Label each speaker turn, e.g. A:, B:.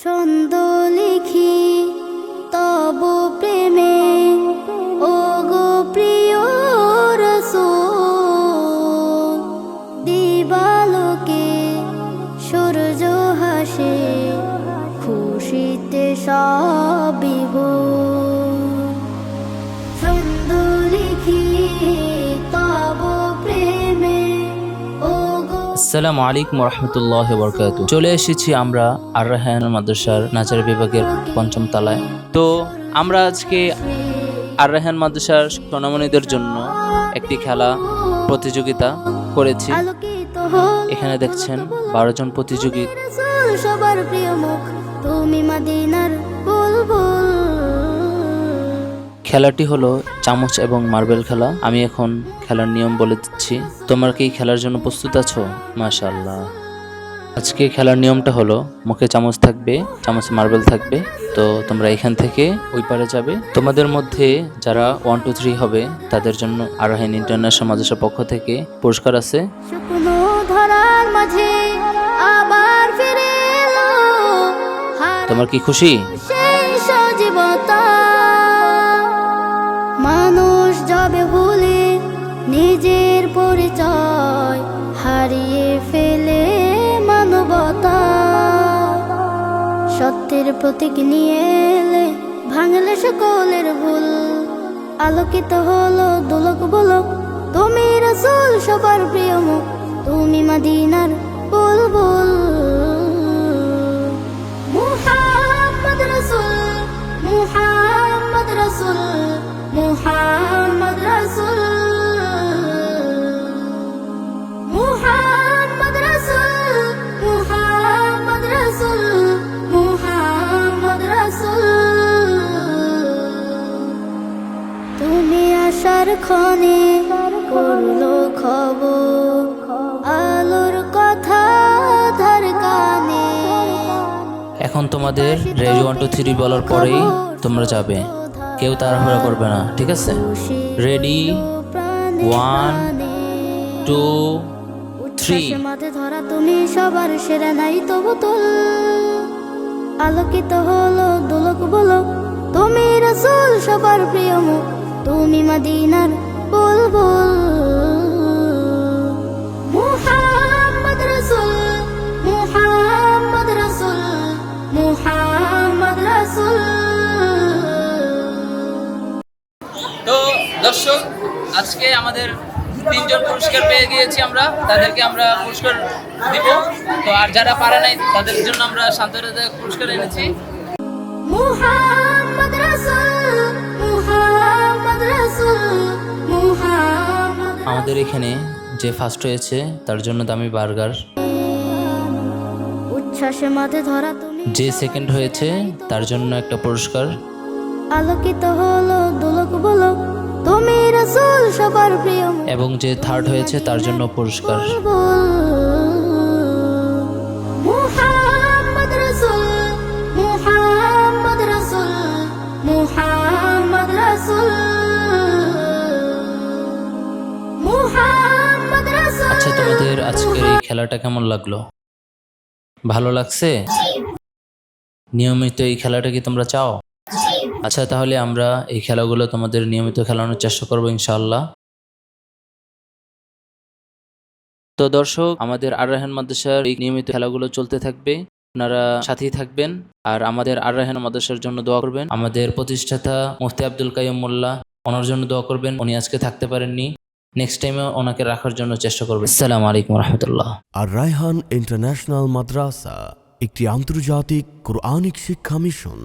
A: ছন্দ লিখি তব প্রেমে ও গো প্রিয় রসুল দিবালোকে সূর্য হাসে খুশিতে সব
B: আসসালামু আলাইকুম রহমতুল্লাহ বরকাত চলে এসেছি আমরা আর রাহান মাদ্রাসার নাচার বিভাগের পঞ্চম তলায়। তো আমরা আজকে আর রাহান মাদ্রাসার সোনামণিদের জন্য একটি খেলা প্রতিযোগিতা করেছি। এখানে দেখছেন বারো জন প্রতিযোগী।
A: সবার প্রিয় মুখ। তুমি মদিনার বুলবুল
B: খেলাটি হলো চামচ এবং মার্বেল খেলা। আমি এখন খেলার নিয়ম বলে দিচ্ছি। তোমার কি খেলার জন্য প্রস্তুত আছো? মাশাআল্লাহ। আজকে খেলার নিয়মটা হলো মুখে চামচ থাকবে চামচ মার্বেল থাকবে। তো তোমরা এখান থেকে ওই পারে যাবে। তোমাদের মধ্যে যারা ওয়ান টু থ্রি হবে তাদের জন্য আরোহীন ইন্টারন্যাশনাল মাদ্রাসার পক্ষ থেকে পুরস্কার আছে। তোমার কি খুশি?
A: নিজের পরিচয় হারিয়ে ফেলে মানবতা। সত্যের প্রতীক নিয়ে এলে ভাঙলে সকলের ভুল। আলোকিত হলো দোলক বলক, তুমি রসুল, সবার প্রিয় মুখ। তুমি মদিনার বুলবুল। ক্ষণে করল খবর। আলোর কথা ধার কানে।
B: এখন তোমাদের রেডি ওয়ান টু থ্রি বলার পরেই তোমরা যাবে। কেউ তাড়াহুড়া করবে না ঠিক আছে? রেডি ওয়ান টু থ্রি
A: মাঝে ধরা তুমি সবার সেরা নাই তো বোতল আলোকিত হলো দোলক বলক তুমি রসুল সবার প্রিয় মুখ। তুমি মদিনার বুলবুল। মুহাম্মদ রসুল মুহাম্মদ রসুল মুহাম্মদ রসুল।
B: তো দর্শক আজকে আমাদের তিনজন পুরস্কার পেয়ে গিয়েছি আমরা তাদেরকে আমরা পুরস্কার দিব। তো আর যারা পারে নাই তাদের জন্য আমরা শান্তরদায়ক পুরস্কার এনেছি।
A: মুহাম্মদ রাসূল
B: আমাদের এখানে যে ফার্স্ট হয়েছে তার জন্য দামি বার্গার
A: উচ্ছ্বাসে মাঝে ধরা তুমি
B: যে সেকেন্ড হয়েছে তার জন্য একটা পুরস্কার।
A: আলোকিত হলো দোলক বলক তুমি রাসূল সবার প্রিয়।
B: এবং যে থার্ড হয়েছে তার জন্য পুরস্কার। আজকের এই খেলাটা কেমন লাগল? ভালো লাগছে? নিয়মিত এই খেলাটা কি তোমরা চাও? আচ্ছা তাহলে আমরা এই খেলাগুলো তোমাদের নিয়মিত খেলানোর চেষ্টা করব ইনশাআল্লাহ। তো দর্শক, আমাদের আর রাহান মাদ্রাসার এই নিয়মিত খেলাগুলো চলতে থাকবে। আপনারা সাথেই থাকবেন আর আমাদের আর রাহান মাদ্রাসার জন্য দোয়া করবেন। আমাদের প্রতিষ্ঠাতা মুফতি আব্দুল কাইম মোল্লা, ওনার জন্য দোয়া করবেন। উনি আজকে থাকতে পারেননি। নেক্সট টাইমে ওনাকে রাখার জন্য চেষ্টা করবেন আসসালামু আলাইকুম রহমতুল্লাহ।
C: আর রায়হান ইন্টারন্যাশনাল মাদ্রাসা, একটি আন্তর্জাতিক কোরআনিক শিক্ষা মিশন।